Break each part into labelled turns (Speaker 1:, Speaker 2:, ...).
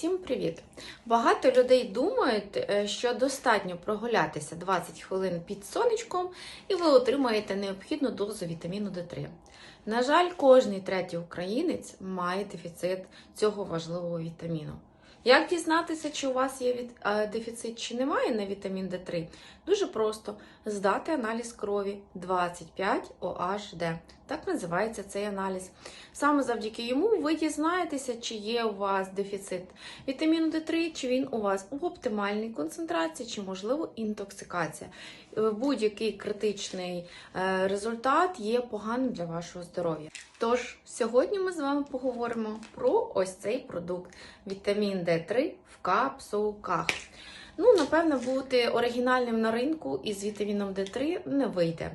Speaker 1: Всім привіт! Багато людей думають, е, що достатньо прогулятися 20 хвилин під сонечком, і ви отримаєте необхідну дозу вітаміну Д3. На жаль, кожний третій українець має дефіцит цього важливого вітаміну. Як дізнатися, чи у вас є е, дефіцит чи немає на вітамін Д3? Дуже просто здати аналіз крові 25 OHD. Так називається цей аналіз. Саме завдяки йому ви дізнаєтеся, чи є у вас дефіцит вітаміну Д3, чи він у вас у оптимальній концентрації, чи, можливо, інтоксикація. Е, Будь-який критичний е, результат є поганим для вашого здоров'я. Тож, сьогодні ми з вами поговоримо про ось цей продукт вітамін Д3 в капсулках. Ну, напевно, бути оригінальним на ринку із вітаміном Д3 не вийде.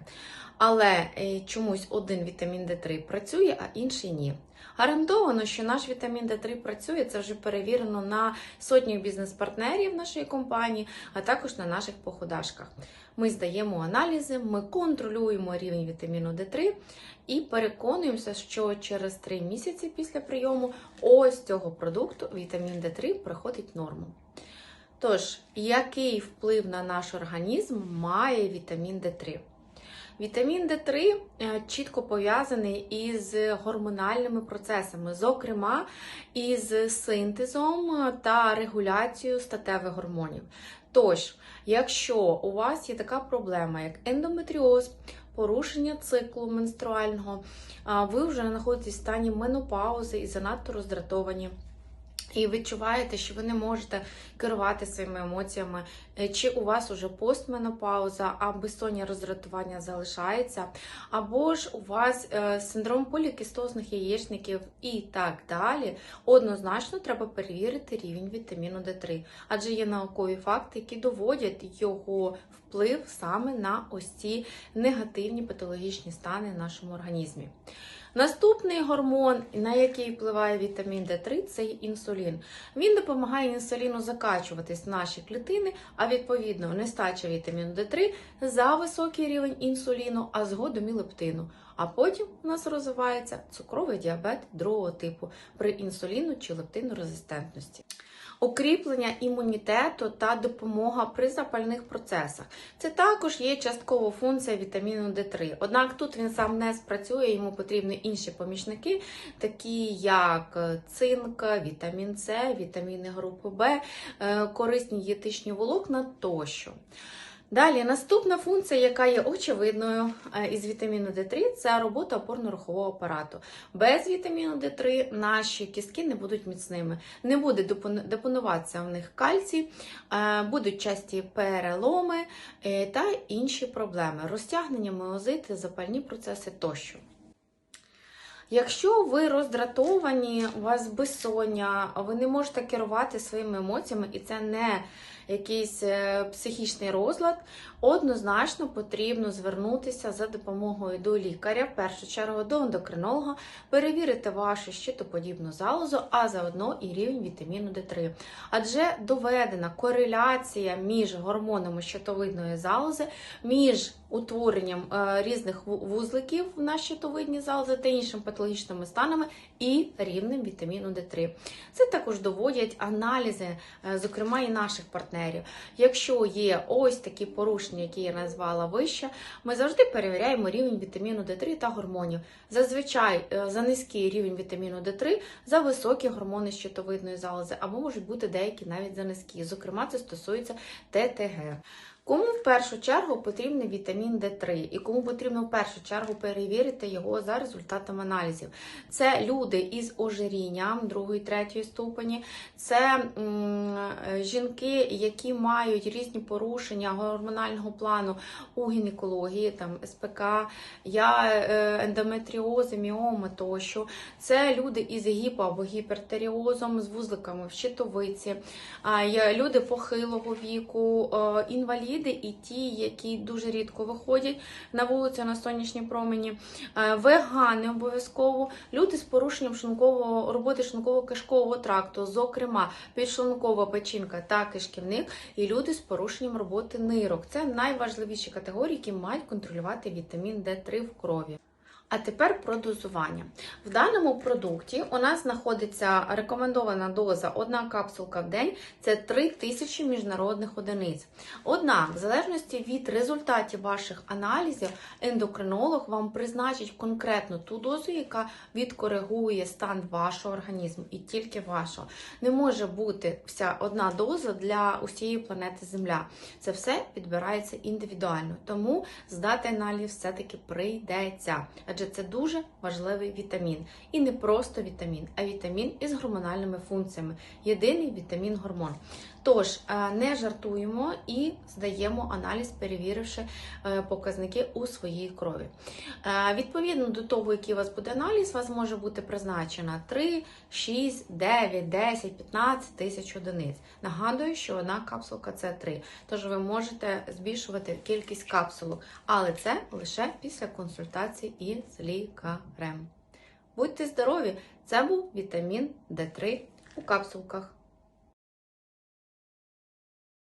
Speaker 1: Але е, чомусь один вітамін Д3 працює, а інший ні. Гарантовано, що наш вітамін Д3 працює, це вже перевірено на сотнях бізнес-партнерів нашої компанії, а також на наших походашках. Ми здаємо аналізи, ми контролюємо рівень вітаміну Д3 і переконуємося, що через 3 місяці після прийому ось цього продукту вітамін Д3 приходить в норму. Тож, який вплив на наш організм має вітамін Д3? Вітамін Д3 е, чітко пов'язаний із гормональними процесами, зокрема із синтезом та регуляцією статевих гормонів. Тож, якщо у вас є така проблема, як ендометріоз, порушення циклу менструального, ви вже знаходитесь в стані менопаузи і занадто роздратовані. І відчуваєте, що ви не можете керувати своїми емоціями, е, чи у вас уже постменопауза, а безсоння роздратування залишається, або ж у вас е, синдром полікістозних яєчників? І так далі, однозначно треба перевірити рівень вітаміну Д3, адже є наукові факти, які доводять його вплив саме на ось ці негативні патологічні стани в нашому організмі. Наступний гормон, на який впливає вітамін Д3, це інсулін. Він допомагає інсуліну закачуватись в наші клітини, а відповідно нестача вітаміну Д3 за високий рівень інсуліну, а згодом і лептину. А потім у нас розвивається цукровий діабет другого типу при інсуліну чи лептинорезистентності. Укріплення імунітету та допомога при запальних процесах. Це також є часткова функція вітаміну Д3. Однак тут він сам не спрацює, йому потрібні інші помічники, такі як цинк, вітамін С, вітаміни групи В, е, корисні дієтичні волокна тощо. Далі, наступна функція, яка є очевидною е, із вітаміну Д3, це робота опорно-рухового апарату. Без вітаміну Д3 наші кістки не будуть міцними, не буде депон- депонуватися в них кальцій, е, будуть часті переломи е, та інші проблеми, розтягнення, миозити, запальні процеси тощо. Якщо ви роздратовані, у вас безсоння, ви не можете керувати своїми емоціями, і це не якийсь е, психічний розлад, однозначно потрібно звернутися за допомогою до лікаря, в першу чергу до ендокринолога, перевірити вашу щитоподібну залозу, а заодно і рівень вітаміну Д3. Адже доведена кореляція між гормонами щитовидної залози, між утворенням е, різних ву- вузликів на щитовидній залози та іншими патологічними станами і рівнем вітаміну Д3. Це також доводять аналізи, е, зокрема і наших партнерів. Якщо є ось такі порушення, які я назвала вище, ми завжди перевіряємо рівень вітаміну Д3 та гормонів. Зазвичай е, за низький рівень вітаміну Д3, за високі гормони щитовидної залози, або можуть бути деякі навіть за низькі. Зокрема, це стосується ТТГ. Кому в першу чергу потрібний вітамін Д3 і кому потрібно в першу чергу перевірити його за результатами аналізів? Це люди із ожирінням другої, третьої ступені, це м, жінки, які мають різні порушення гормонального плану у гінекології, там СПК, я, е, ендометріози, міоми тощо. Це люди із гіпо або гіпертеріозом, з вузликами в щитовиці, люди похилого віку, е, інваліди і ті, які дуже рідко виходять на вулицю на сонячні промені, е, вегани обов'язково, люди з порушенням шлункового роботи шлунково-кишкового тракту, зокрема підшлункова печінка та кишківник, і люди з порушенням роботи нирок. Це найважливіші категорії, які мають контролювати вітамін Д3 в крові. А тепер про дозування. В даному продукті у нас знаходиться рекомендована доза одна капсулка в день це 3000 міжнародних одиниць. Однак, в залежності від результатів ваших аналізів, ендокринолог вам призначить конкретно ту дозу, яка відкоригує стан вашого організму і тільки вашого. Не може бути вся одна доза для усієї планети Земля. Це все підбирається індивідуально. Тому здати аналіз все-таки прийдеться. Адже це дуже важливий вітамін. І не просто вітамін, а вітамін із гормональними функціями. Єдиний вітамін гормон. Тож е, не жартуємо і здаємо аналіз, перевіривши е, показники у своїй крові. Е, Відповідно до того, який у вас буде аналіз, у вас може бути призначена 3, 6, 9, 10, 15 тисяч одиниць. Нагадую, що одна капсулка це 3. Тож ви можете збільшувати кількість капсулок, але це лише після консультації із лікарем. Будьте здорові! Це був вітамін D3 у капсулках.